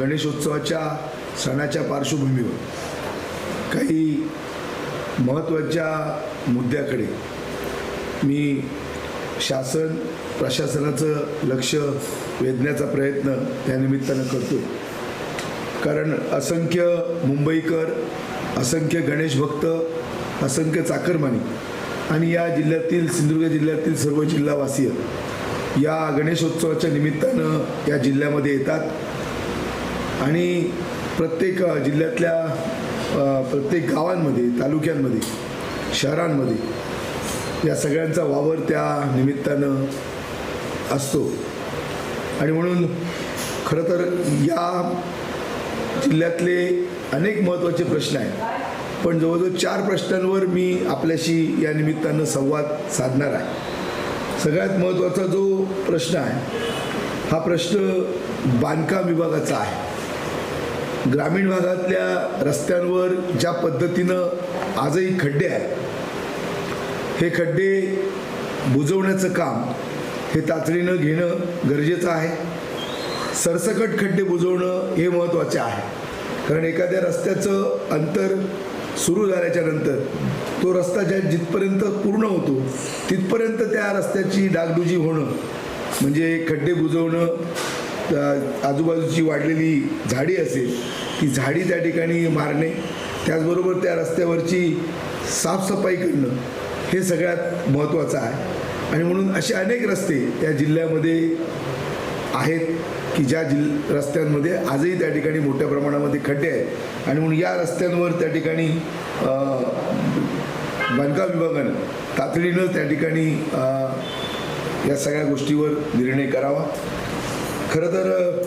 गणेशोत्सवाच्या सणाच्या पार्श्वभूमीवर काही महत्त्वाच्या मुद्द्याकडे मी शासन प्रशासनाचं लक्ष वेधण्याचा प्रयत्न त्यानिमित्तानं करतो कारण असंख्य मुंबईकर असंख्य गणेश भक्त असंख्य चाकरमानी आणि या जिल्ह्यातील सिंधुदुर्ग जिल्ह्यातील सर्व जिल्हावासीय या गणेशोत्सवाच्या निमित्तानं या जिल्ह्यामध्ये येतात. आणि प्रत्येक जिल्ह्यातल्या प्रत्येक गावांमध्ये तालुक्यांमध्ये शहरांमध्ये या सगळ्यांचा वावर त्या निमित्तानं असतो. आणि म्हणून खरं तर या जिल्ह्यातले अनेक महत्त्वाचे प्रश्न आहेत. पण जवळजवळ चार प्रश्नांवर मी आपल्याशी या निमित्तानं संवाद साधणार आहे. सगळ्यात महत्त्वाचा जो प्रश्न आहे हा प्रश्न बांधकाम विभागाचा आहे. ग्रामीण भागातल्या रस्त्यांवर ज्या पद्धतीनं आजही खड्डे आहेत हे खड्डे बुजवण्याचं काम हे तातडीनं घेणं गरजेचं आहे. सरसकट खड्डे बुजवणं हे महत्त्वाचे आहे. कारण एखाद्या रस्त्याचं अंतर सुरू झाल्याच्यानंतर तो रस्ता ज्या जिथपर्यंत पूर्ण होतो तिथपर्यंत त्या रस्त्याची डागडुजी होणं म्हणजे खड्डे बुजवणं आजूबाजूची वाढलेली झाडी असेल ती झाडी त्या ठिकाणी मारणे त्याचबरोबर त्या रस्त्यावरची साफसफाई करणं हे सगळ्यात महत्त्वाचं आहे. आणि म्हणून असे अनेक रस्ते या जिल्ह्यामध्ये आहेत की ज्या जिल रस्त्यांमध्ये आजही त्या ठिकाणी मोठ्या प्रमाणामध्ये खड्डे आहेत. आणि म्हणून या रस्त्यांवर त्या ठिकाणी बांधकाम विभागानं तातडीनं त्या ठिकाणी या सगळ्या गोष्टीवर निर्णय करावा. खरं तर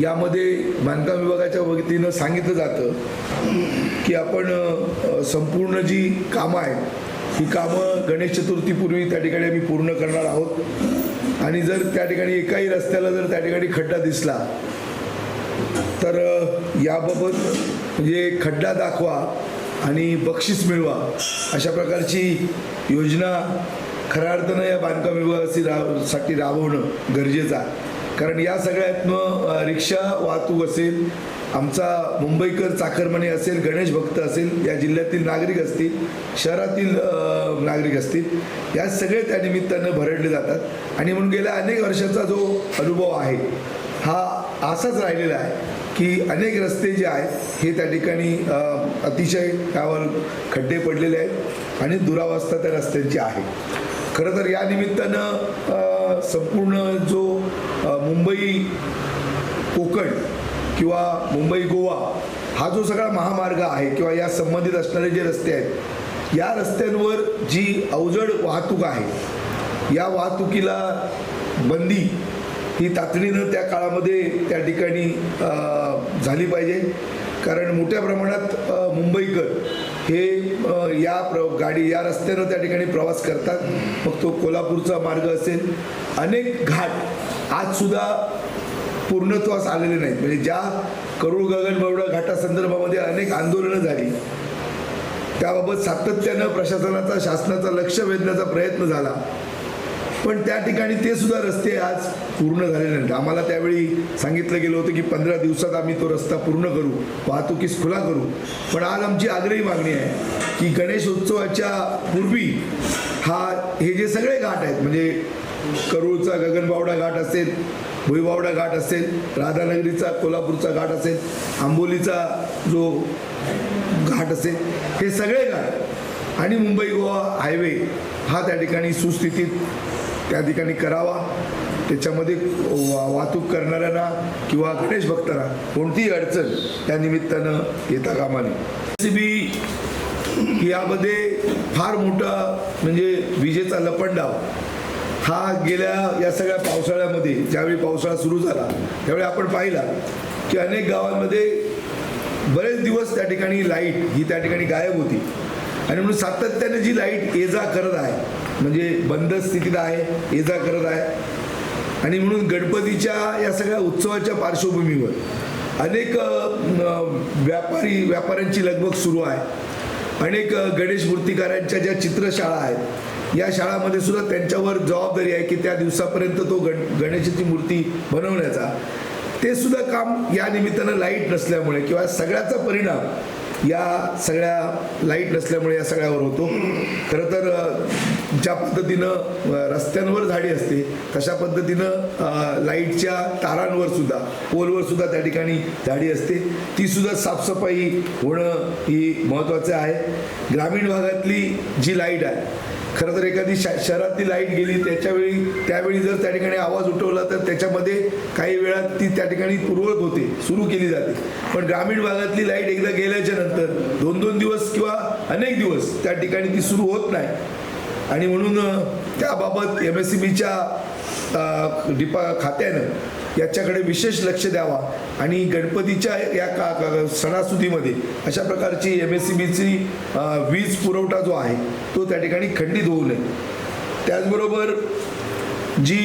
यामध्ये बांधकाम विभागाच्या वतीनं सांगितलं जातं की आपण संपूर्ण जी कामं आहेत ही कामं गणेश चतुर्थीपूर्वी त्या ठिकाणी आम्ही पूर्ण करणार आहोत. आणि जर त्या ठिकाणी एकाही रस्त्याला जर त्या ठिकाणी खड्डा दिसला तर याबाबत म्हणजे खड्डा दाखवा आणि बक्षीस मिळवा अशा प्रकारची योजना खऱ्या अर्थानं या बांधकाम विभागाची रा साठी राबवणं गरजेचं आहे. कारण या सगळ्यातनं रिक्षा वाहतूक असेल आमचा मुंबईकर चाकरमणी असेल गणेश भक्त असेल या जिल्ह्यातील नागरिक असतील शहरातील नागरिक असतील या सगळे त्या निमित्तानं भरडले जातात. आणि म्हणून गेल्या अनेक वर्षाचा जो अनुभव आहे हा असाच राहिलेला आहे की अनेक रस्ते जे आहेत हे त्या ठिकाणी अतिशय त्यावर खड्डे पडलेले आहेत आणि दुरावस्था त्या रस्त्यांची आहे. खरं तर या निमित्तानं संपूर्ण जो मुंबई कोकण किंवा मुंबई गोवा हा जो सगळा महामार्ग आहे किंवा या संबंधित असणारे जे रस्ते आहेत या रस्त्यांवर जी अवजड वाहतूक आहे या वाहतुकीला बंदी ही तातडीनं त्या काळामध्ये त्या ठिकाणी झाली पाहिजे. कारण मोठ्या प्रमाणात मुंबईकर हे या प्र गाडी या रस्त्यानं त्या ठिकाणी प्रवास करतात. मग तो कोल्हापूरचा मार्ग असेल. अनेक घाट आजसुद्धा पूर्णत्वास आलेले नाहीत. म्हणजे ज्या करुळ गगनबावडा घाटासंदर्भामध्ये अनेक आंदोलनं झाली त्याबाबत सातत्यानं प्रशासनाचा शासनाचा लक्ष वेधण्याचा प्रयत्न झाला. पण त्या ठिकाणी ते सुद्धा रस्ते आज पूर्ण झालेले नाहीत. आम्हाला त्यावेळी सांगितलं गेलं होतं की पंधरा दिवसात आम्ही तो रस्ता पूर्ण करू वाहतुकीस खुला करू. पण आज आमची आग्रही मागणी आहे की गणेशोत्सवाच्या पूर्वी हा हे जे सगळे घाट आहेत म्हणजे करूळचा गगनबावडा घाट असेल भुईबावडा घाट असेल राधानगरीचा कोल्हापूरचा घाट असेल आंबोलीचा जो घाट असेल हे सगळे घाट आणि मुंबई गोवा हायवे हा त्या ठिकाणी सुस्थितीत त्या ठिकाणी करावा. त्याच्यामध्ये वा वाहतूक करणाऱ्यांना किंवा गणेश भक्तांना कोणतीही अडचण त्या निमित्तानं येता कामा नये. सी बी यामध्ये फार मोठा म्हणजे विजेचा लपंडाव हा गेल्या या सगळ्या पावसाळ्यामध्ये ज्यावेळी पावसाळा सुरू झाला त्यावेळी आपण पाहिला की अनेक गावांमध्ये बरेच दिवस त्या ठिकाणी लाइट ही त्या ठिकाणी गायब होती. आणि म्हणून सातत्याने जी लाइट ये जा करत आहे म्हणजे बंद स्थितीत आहे ये जा करत आहे आणि म्हणून गणपतीच्या या सगळ्या उत्सवाच्या पार्श्वभूमीवर अनेक व्यापारी व्यापाऱ्यांची लगबग सुरू आहे. अनेक गणेश मूर्तिकारांच्या ज्या चित्रशाळा आहेत या शाळामध्ये सुद्धा त्यांच्यावर जबाबदारी आहे की त्या दिवसापर्यंत तो गण गणेशाची मूर्ती बनवण्याचा. ते सुद्धा काम या निमित्तानं लाइट नसल्यामुळे किंवा सगळ्याचा परिणाम या सगळ्या लाइट नसल्यामुळे या सगळ्यावर होतो. खरं तर ज्या पद्धतीनं रस्त्यांवर झाडी असते तशा पद्धतीनं लाईटच्या तारांवर सुद्धा पोलवर सुद्धा त्या ठिकाणी झाडी असते. ती सुद्धा साफसफाई होणं ही महत्त्वाचं आहे. ग्रामीण भागातली जी लाइट आहे खरं तर एखादी श शहरातली लाइट गेली त्याच्यावेळी त्यावेळी जर त्या ठिकाणी आवाज उठवला तर त्याच्यामध्ये काही वेळात ती त्या ठिकाणी पूर्वत होते सुरू केली जाते. पण ग्रामीण भागातली लाइट एकदा गेल्याच्यानंतर दोन दोन दिवस किंवा अनेक दिवस त्या ठिकाणी ती सुरू होत नाही. आणि म्हणून त्याबाबत एम एस सी बीच्या डिपा खात्यानं याच्याकडे विशेष लक्ष द्यावा आणि गणपतीच्या या का का- सणासुदीमध्ये अशा प्रकारची एम एस सी बीची वीज पुरवठा जो आहे तो त्या ठिकाणी खंडित होऊ नये. त्याचबरोबर जी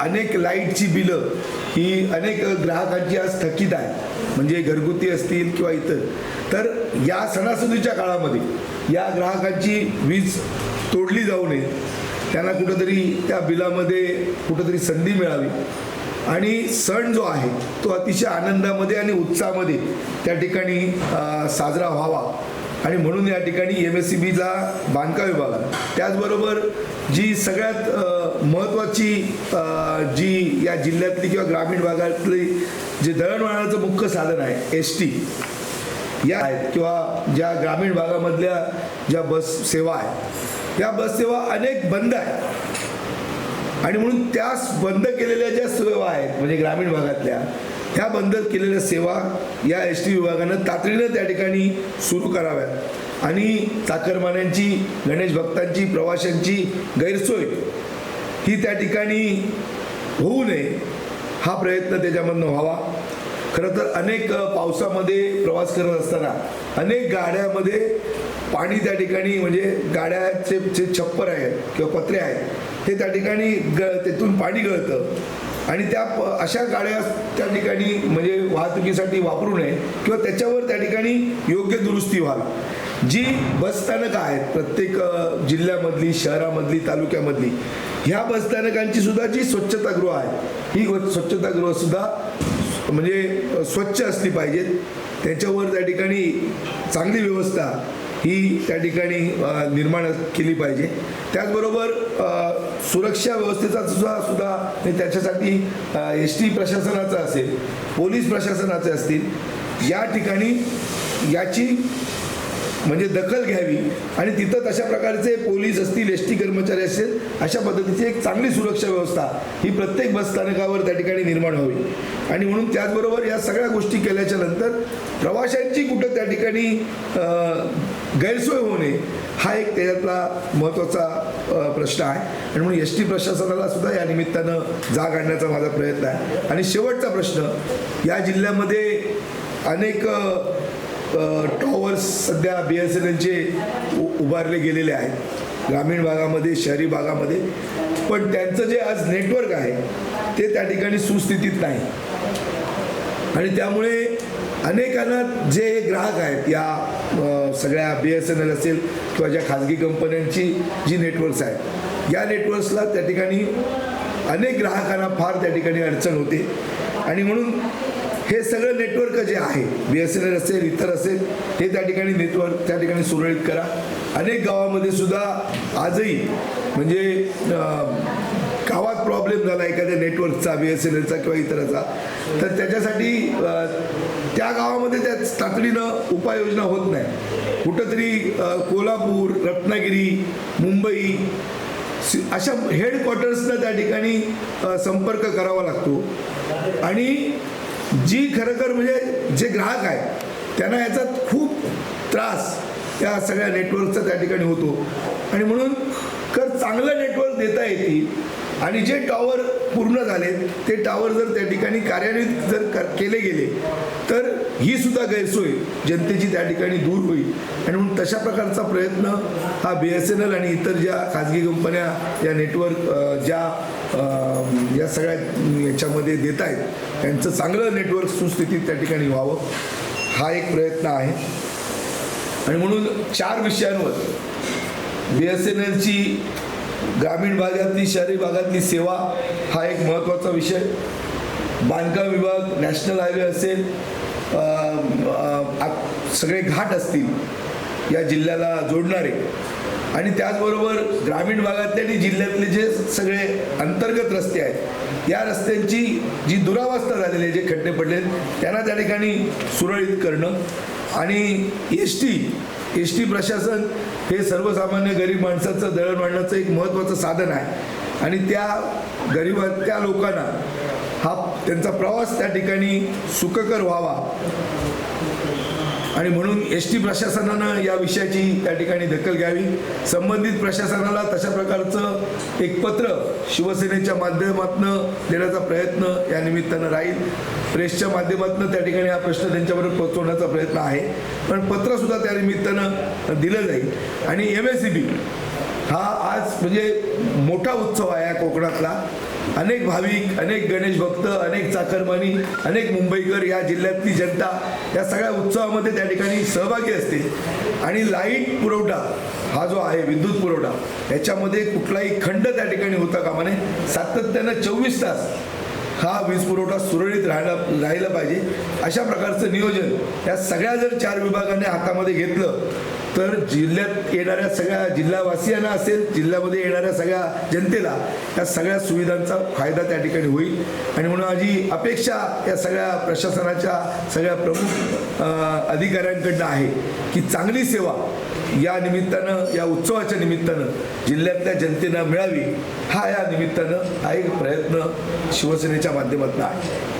अनेक लाईटची बिलं ही अनेक ग्राहकांची आज थकीत आहे म्हणजे घरगुती असतील किंवा इतर. तर या सणासुदीच्या काळामध्ये या ग्राहकांची वीज तोडली जाऊ नये. त्यांना कुठंतरी त्या बिलामध्ये कुठंतरी संधी मिळावी. आणि सण जो आहे तो अतिशय आनंदामध्ये आणि उत्साहामध्ये त्या ठिकाणी साजरा व्हावा. आणि म्हणून या ठिकाणी एम एस सी बीला बांधकाम विभाग. त्याचबरोबर जी सगळ्यात महत्त्वाची जी या जिल्ह्यातली किंवा ग्रामीण भागातली जे दळणवळणाचं मुख्य साधन आहे एस टी या आहेत किंवा ज्या ग्रामीण भागामधल्या ज्या बस सेवा आहेत. या बस सेवा अनेक बंद आहेत. आणि म्हणून त्यास बंद केलेल्या ज्या सेवा आहेत म्हणजे ग्रामीण भागातल्या ह्या बंद केलेल्या सेवा या एस टी विभागानं तातडीनं त्या ठिकाणी सुरू कराव्यात. आणि चाकरमान्यांची गणेश भक्तांची प्रवाशांची गैरसोय ही त्या ठिकाणी होऊ नये हा प्रयत्न त्याच्यामधनं व्हावा. खरं तर अनेक पावसामध्ये प्रवास करत असताना अनेक गाड्यामध्ये पाणी त्या ठिकाणी म्हणजे गाड्याचे जे छप्पर आहेत किंवा पत्रे आहेत ते त्या ठिकाणी ग तेथून पाणी गळतं. आणि त्या प- अशा गाड्या त्या ठिकाणी म्हणजे वाहतुकीसाठी वापरू नये किंवा त्याच्यावर त्या ठिकाणी योग्य दुरुस्ती व्हावी. जी बसस्थानकं आहेत प्रत्येक जिल्ह्यामधली शहरामधली तालुक्यामधली ह्या बसस्थानकांची सुद्धा जी स्वच्छतागृह आहे ही व- स्वच्छतागृह सुद्धा म्हणजे स्वच्छ असली पाहिजेत. त्याच्यावर त्या ठिकाणी चांगली व्यवस्था ही त्या ठिकाणी निर्माण केली पाहिजे. त्याचबरोबर सुरक्षा व्यवस्थेचा सुद्धा सुद्धा त्याच्यासाठी एस टी प्रशासनाचं असेल पोलीस प्रशासनाचे असतील या ठिकाणी याची म्हणजे दखल घ्यावी आणि तिथं तशा प्रकारचे पोलीस असतील एस टी कर्मचारी असतील अशा पद्धतीची एक चांगली सुरक्षा व्यवस्था ही प्रत्येक बस स्थानकावर त्या ठिकाणी निर्माण व्हावी. आणि म्हणून त्याचबरोबर या सगळ्या गोष्टी केल्याच्यानंतर प्रवाशांची कुठं त्या ठिकाणी गैरसोय होणे हा एक त्याच्यातला महत्त्वाचा प्रश्न आहे. आणि म्हणून एस टी प्रशासनाला सुद्धा या निमित्तानं जाग आणण्याचा माझा प्रयत्न आहे. आणि शेवटचा प्रश्न या जिल्ह्यामध्ये अनेक टॉवर्स सध्या बी एस एन एलचे उभारले गेलेले आहेत. ग्रामीण भागामध्ये शहरी भागामध्ये. पण त्यांचं जे आज नेटवर्क आहे ते त्या ठिकाणी सुस्थितीत नाही. आणि त्यामुळे अनेकांना जे ग्राहक आहेत या सगळ्या बी एस एन एल असेल किंवा ज्या खाजगी कंपन्यांची जी नेटवर्क्स आहेत या नेटवर्क्सला त्या ठिकाणी अनेक ग्राहकांना फार त्या ठिकाणी अडचण होते. आणि म्हणून हे सगळं नेटवर्क जे आहे बी एस एन एल असेल इतर असेल हे त्या ठिकाणी नेटवर्क त्या ठिकाणी सुरळीत करा. अनेक गावामध्ये सुद्धा आजही म्हणजे गावात प्रॉब्लेम झाला एखाद्या नेटवर्कचा बी एस एन एलचा किंवा इतराचा तर त्याच्यासाठी त्या गावामध्ये त्या तातडीनं उपाययोजना होत नाही. कुठंतरी कोल्हापूर रत्नागिरी मुंबई अशा हेडक्वार्टर्सना त्या ठिकाणी संपर्क करावा लागतो. आणि जी खरंतर म्हणजे जे ग्राहक आहेत त्यांना याचा खूप त्रास त्या सगळ्या नेटवर्कचा त्या ठिकाणी होतो. आणि म्हणून तर चांगलं नेटवर्क देता येतील आणि जे टॉवर पूर्ण झाले ते टॉवर जर त्या ठिकाणी कार्यान्वित जर केले गेले तर ही सुद्धा गैरसोय. जनतेची त्या ठिकाणी दूर होईल. आणि म्हणून तशा प्रकारचा प्रयत्न हा बी एस एन एल आणि इतर ज्या खाजगी कंपन्या या नेटवर्क ज्या या सगळ्या याच्यामध्ये देत आहेत त्यांचं चांगलं नेटवर्क सुस्थितीत त्या ठिकाणी व्हावं हा एक प्रयत्न आहे. आणि म्हणून चार विषयांवर बी एस एन एलची ग्रामीण भागातली शहरी भागातली सेवा हा एक महत्त्वाचा विषय. बांधकाम विभाग नॅशनल हायवे असेल सगळे घाट असतील या जिल्ह्याला जोडणारे. आणि त्याचबरोबर ग्रामीण भागातले आणि जिल्ह्यातले जे सगळे अंतर्गत रस्ते आहेत या रस्त्यांची जी दुरावस्था झालेली आहे जे खड्डे पडले त्यांना त्या ठिकाणी सुरळीत करणं. आणि एस टी एस टी प्रशासन हे सर्वसामान्य गरीब माणसाचं दळणवळणाचं एक महत्त्वाचं साधन आहे. आणि त्या गरीब त्या लोकांना हा त्यांचा प्रवास त्या ठिकाणी सुखकर व्हावा. आणि म्हणून एस टी प्रशासनानं या विषयाची त्या ठिकाणी दखल घ्यावी. संबंधित प्रशासनाला तशा प्रकारचं एक पत्र शिवसेनेच्या माध्यमातून देण्याचा प्रयत्न या निमित्तानं राहील. प्रेसच्या माध्यमातून त्या ठिकाणी हा प्रश्न त्यांच्याबरोबर पोहोचवण्याचा प्रयत्न आहे. पण पत्रसुद्धा त्या निमित्तानं दिलं जाईल. आणि एम एस सी बी हा आज म्हणजे मोठा उत्सव आहे या कोकणातला. अनेक भाविक अनेक गणेश भक्त अनेक चाकरमानी अनेक मुंबईकर या जिल्ह्यातली जनता या सगळ्या उत्सवामध्ये त्या ठिकाणी सहभागी असते. आणि लाइट पुरवठा हा जो आहे विद्युत पुरवठा याच्यामध्ये कुठलाही खंड त्या ठिकाणी होता कामा नये. सातत्यानं चोवीस तास हा वीज पुरवठा सुरळीत राहायला राहिला पाहिजे. अशा प्रकारचं नियोजन या सगळ्या जर चार विभागाने हातामध्ये घेतलं तर जिल्ह्यात येणाऱ्या सगळ्या जिल्हावासियांना असेल जिल्ह्यामध्ये येणाऱ्या सगळ्या जनतेला या सगळ्या सुविधांचा फायदा त्या ठिकाणी होईल. आणि म्हणून माझी अपेक्षा या सगळ्या प्रशासनाच्या सगळ्या प्रमुख अधिकाऱ्यांकडनं आहे की चांगली सेवा या निमित्तानं या उत्सवाच्या निमित्तानं जिल्ह्यातल्या जनतेला मिळावी हा या निमित्तानं हा एक प्रयत्न शिवसेनेच्या माध्यमातून आहे.